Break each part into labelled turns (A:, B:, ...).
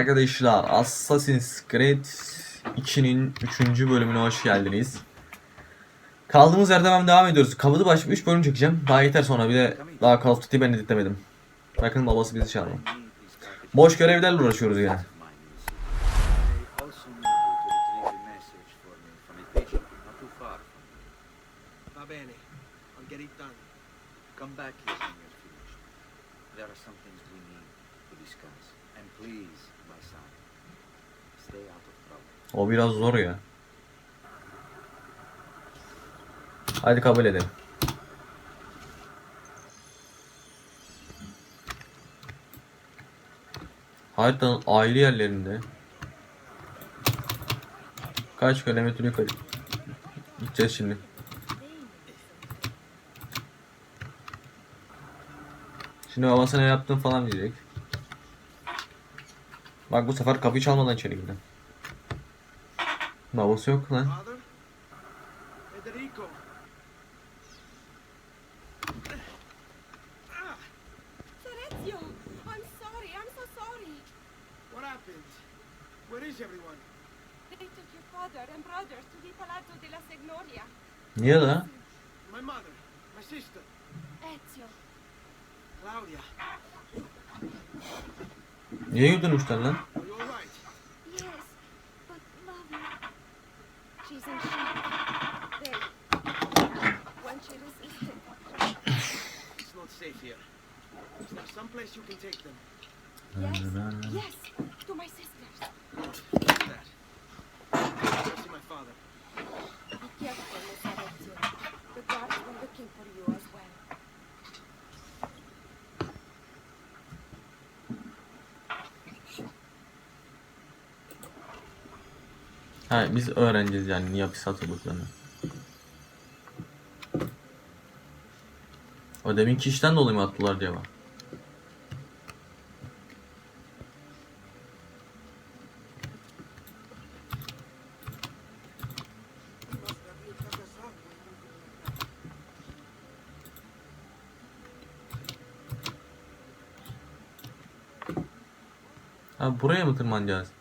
A: arkadaşlar Assassin's Creed 2'nin 3. bölümüne hoş geldiniz. Kaldığımız yerden devam ediyoruz. Kalıdı başlık 3 bölüm çekeceğim. Daha yeter sonra bir de daha Call of Duty ben editlemedim. Bakın babası bizi çağırdı. Boş görevlerle uğraşıyoruz yani.
B: Come back here when you're finished. There are some things we need to discuss.
A: O biraz zor ya. Hadi kabul edelim. Haritanın ayrı yerlerinde kaç kilometre yukarı gideceğiz şimdi. Şimdi babasına ne yaptın falan diyecek. Bak bu sefer kapıyı çalmadan içeri girdi. Babası yok lan.
C: Father? Federico!
D: Terezio, I'm sorry, I'm so sorry.
C: What happened? Where is everyone?
D: They took your father and brothers to the Palazzo della Signoria.
A: Niye la?
C: My mother, my sister,
D: Ezio,
C: Claudia.
A: Niye yudurmuşlar lan?
D: Yes, but mommy, she's in shock. They, when she resisted,
C: It's not safe here. Is there some place you can take them?
D: yes, yes, to my sisters.
C: What's that? Go see my father.
D: Be careful, Miss Ezio. The guards were looking for you as well.
A: Ha biz öğreneceğiz yani niye hapis atıldıklarını. O deminki işten dolayı mı attılar acaba? Ha buraya mı tırmanacağız?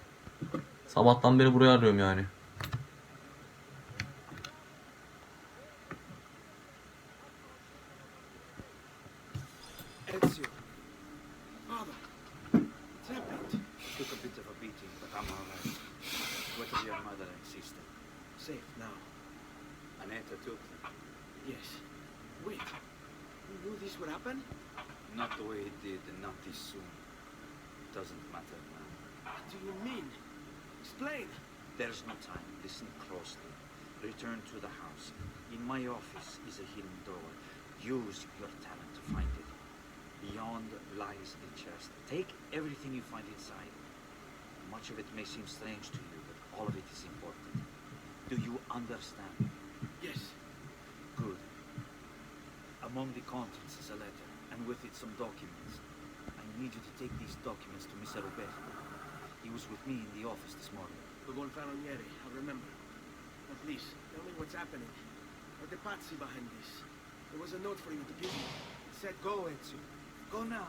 A: Sabahtan beri buraya arıyorum yani.
B: Not the way it did, and not this soon. Doesn't matter now.
C: What do you mean? Explain.
B: There's no time. Listen closely. Return to the house. In my office is a hidden door. Use your talent to find it. Beyond lies a chest. Take everything you find inside. Much of it may seem strange to you, but all of it is important. Do you understand?
C: Yes.
B: Good. Among the contents is a letter, and with it some documents. I need you to take these documents to Mr. Roberto. He was with me in the office this morning.
C: The Gonfaloniere, I remember. Now please, tell me what's happening. Are the pazzi behind this? There was a note for you to give beginning. It said go, Ezio.
B: Go now.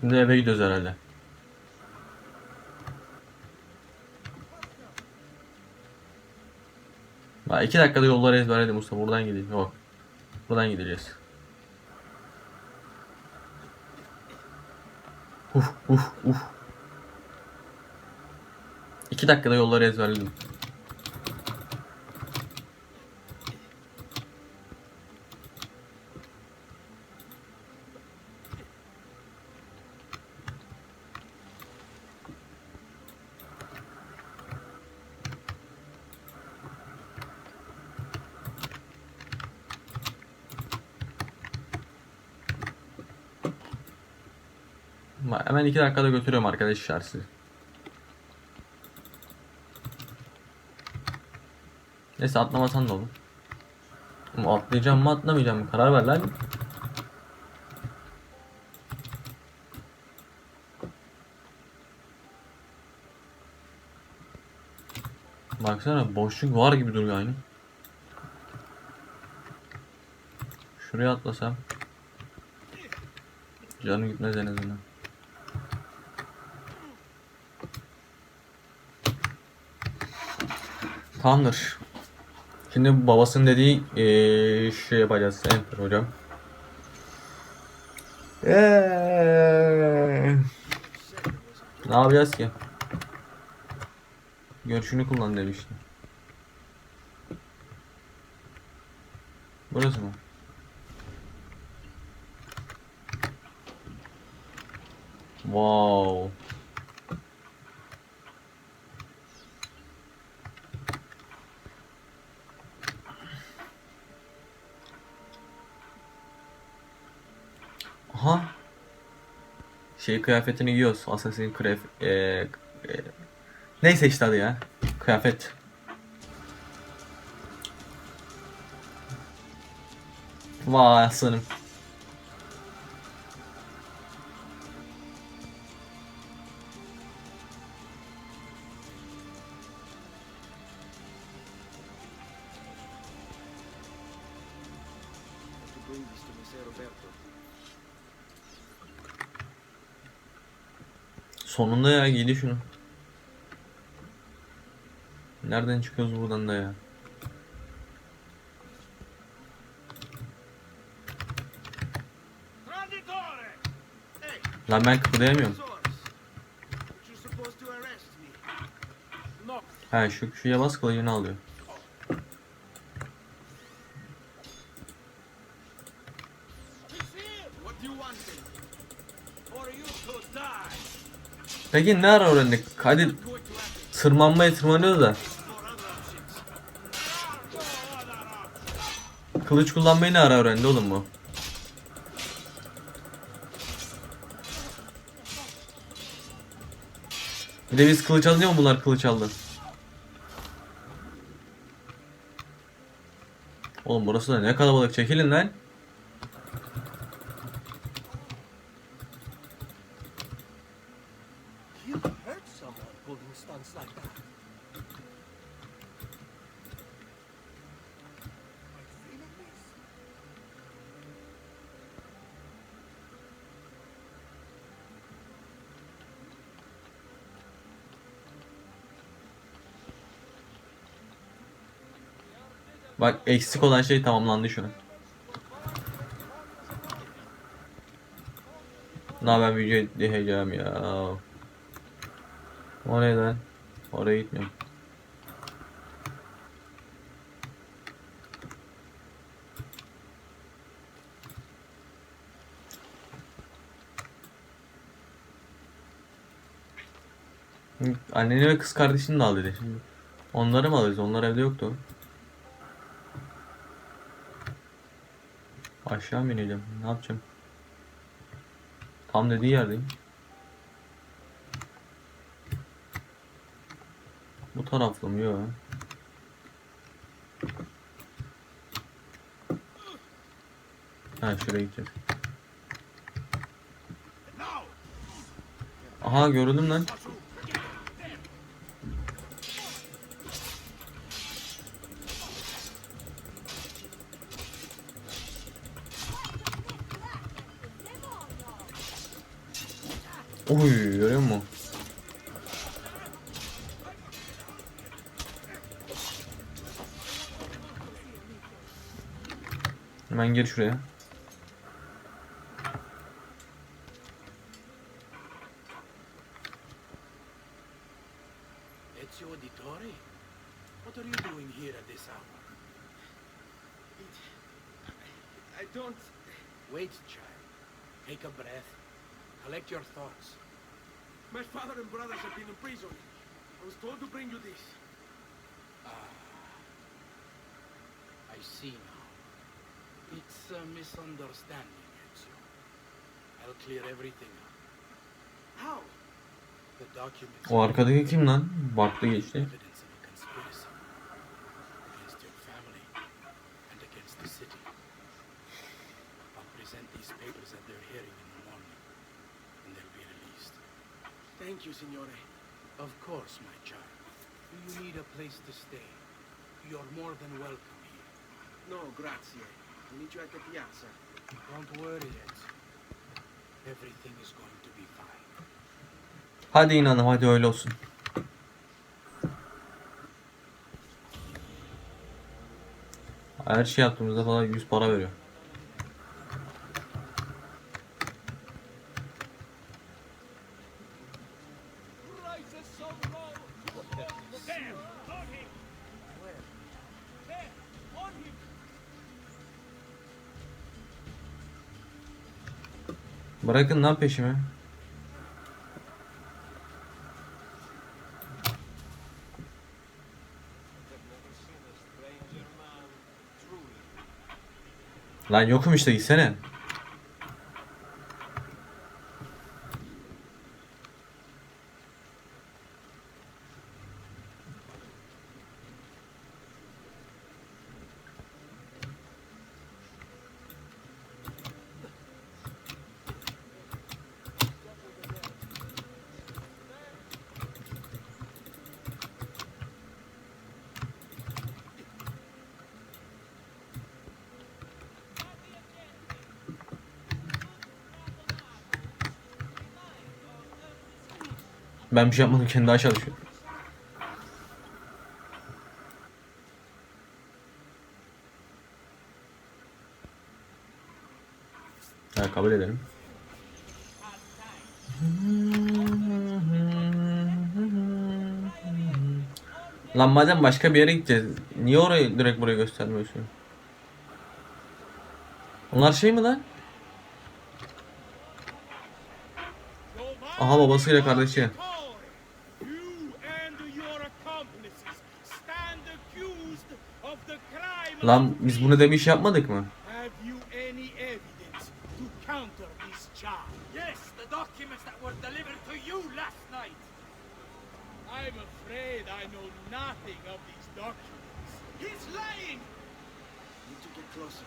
A: Şimdi eve gidiyoruz herhalde. Ha, iki dakikada yolları ezberledim usta. Buradan gideyim. Yok. Buradan gideceğiz. Uf uf uf. İki dakikada yolları ezberledim. Hemen 2 dakikada götürüyorum arkadaşlar sizi. Neyse atlamasan da olur. Ama atlayacağım mı atlamayacağım mı karar ver lan. Baksana boşluk var gibi duruyor aynı. Şuraya atlasam. Canım gitmez en azından. Tamamdır. Şimdi babasının dediği eee şey yapacağız. Enter hocam. Eee. Ne yapacağız ki? Görüşünü kullan demiştim. Burası mı? Wow. Aha. Şey kıyafetini giyiyoruz. Assassin's Creed. Eee, e, neyse işte adı ya. Kıyafet. Vay aslanım.
C: Roberto.
A: Sonunda ya giydi şunu. Nereden çıkıyoruz buradan da ya? Lan ben kıpırdayamıyorum. Ha şu şuraya bas kılıcını alıyor. Peki ne ara öğrendik? Hadi tırmanmaya tırmanıyoruz da. Kılıç kullanmayı ne ara öğrendi oğlum bu? Bir de biz kılıç alınıyor mu bunlar kılıç aldı? Oğlum burası da ne kalabalık çekilin lan. Bak eksik olan şey tamamlandı şu an. Daha ben video edeceğim ya. O ne lan? Oraya gitmiyorum. Anneni ve kız kardeşini de al dedi. Onları mı alırız? Onlar evde yoktu. Aşağı mı ineceğim? Ne yapacağım? Tam dediği yerdeyim. Bu taraflı mı? Yok. Ha şuraya gideceğiz. Aha gördüm lan. Oy görüyor musun? Hemen gir şuraya.
E: Take a breath. Collect your thoughts.
C: My father and brothers have been in prison. I was told to bring you this.
E: I see now. It's a misunderstanding, Ezio. I'll clear everything up.
C: How?
E: The documents
A: O arkadaki kim lan? Baktı geçti.
E: present these papers at their hearing in the morning, and they'll be released.
C: Thank you, signore.
E: Of course, my child. Do you need a place to stay, you're more than welcome here.
C: No, grazie. We meet you at the piazza.
E: Don't worry yet. Everything is going to be fine.
A: Hadi inanım hadi öyle olsun. Her şey yaptığımızda falan 100 para veriyor. Bırakın lan peşimi. Lan yokum işte gitsene. Ben bir şey yapmadım kendi aşağı düşüyor. Ha, kabul edelim. Lan madem başka bir yere gideceğiz. Niye orayı direkt buraya göstermiyorsun? Onlar şey mi lan? Aha babasıyla kardeşi.
E: You and your accomplices stand accused of the crime.
A: Lan biz bunu demiş yapmadık mı?
E: I'm afraid I know nothing of these documents. He's lying!
C: Need to get closer.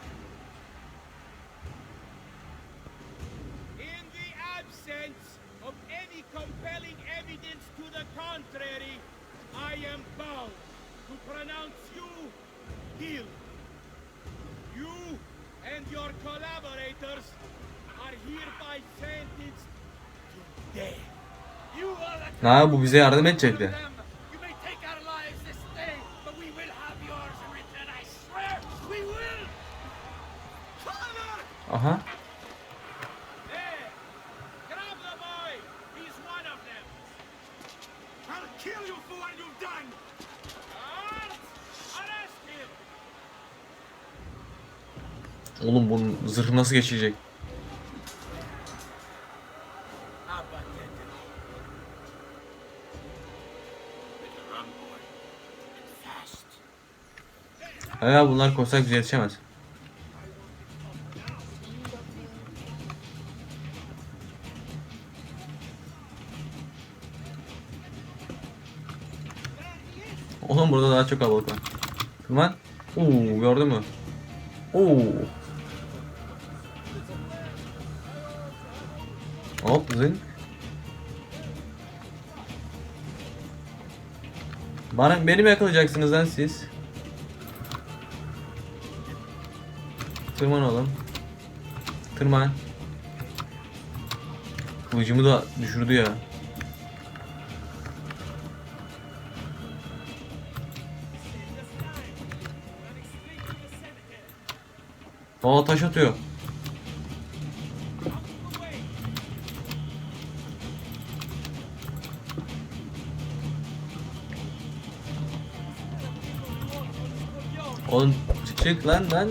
E: In the absence of any compelling evidence to the contrary, I am bound to pronounce you guilty. You and your collaborators are hereby sentenced to death.
B: You are the
A: Ha bu bize yardım edecekti.
B: them.
A: Oğlum bunun zırhı nasıl geçecek?
E: Abatete.
C: Run, boy. Fast.
A: Ha ya bunlar koşsak bize yetişemez. Oğlum burada daha çok kalabalık var. Tırman. Oo gördün mü? Oo. Zing. Bana beni mi yakalayacaksınız lan siz? Tırman oğlum. Tırman. Kılıcımı da düşürdü ya. Aa taş atıyor. Oğlum çık lan lan.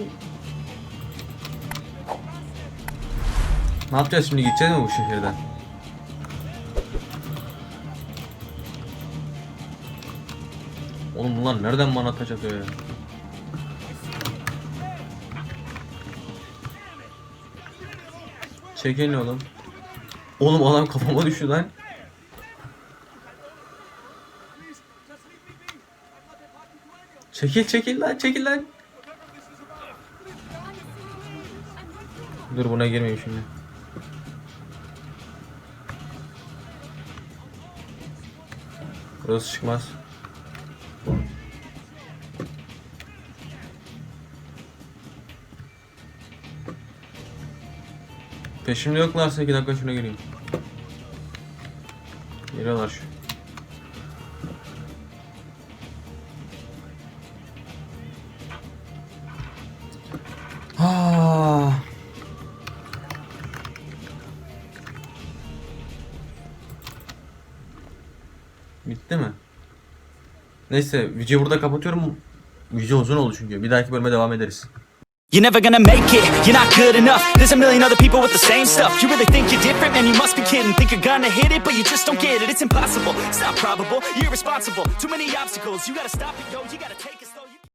A: Ne yapacağız şimdi gideceğiz mi bu şehirden? Oğlum bunlar nereden bana taş atıyor ya? Oğlum. Oğlum adam kafama düştü lan. Çekil çekil lan çekil lan. Dur buna girmeyeyim şimdi. Burası çıkmaz. Peşimde yoklarsa 2 dakika şuna gireyim. Geliyorlar şu. Neyse videoyu burada kapatıyorum. Video uzun oldu çünkü. Bir dahaki bölüme devam ederiz.
F: You're never gonna make it, you're not good enough. There's a million other people with the same stuff. You really think you're different, man, you must be kidding. Think you're gonna hit it, but you just don't get it. It's impossible, it's not probable, you're irresponsible Too many obstacles, you gotta stop it, yo, you gotta take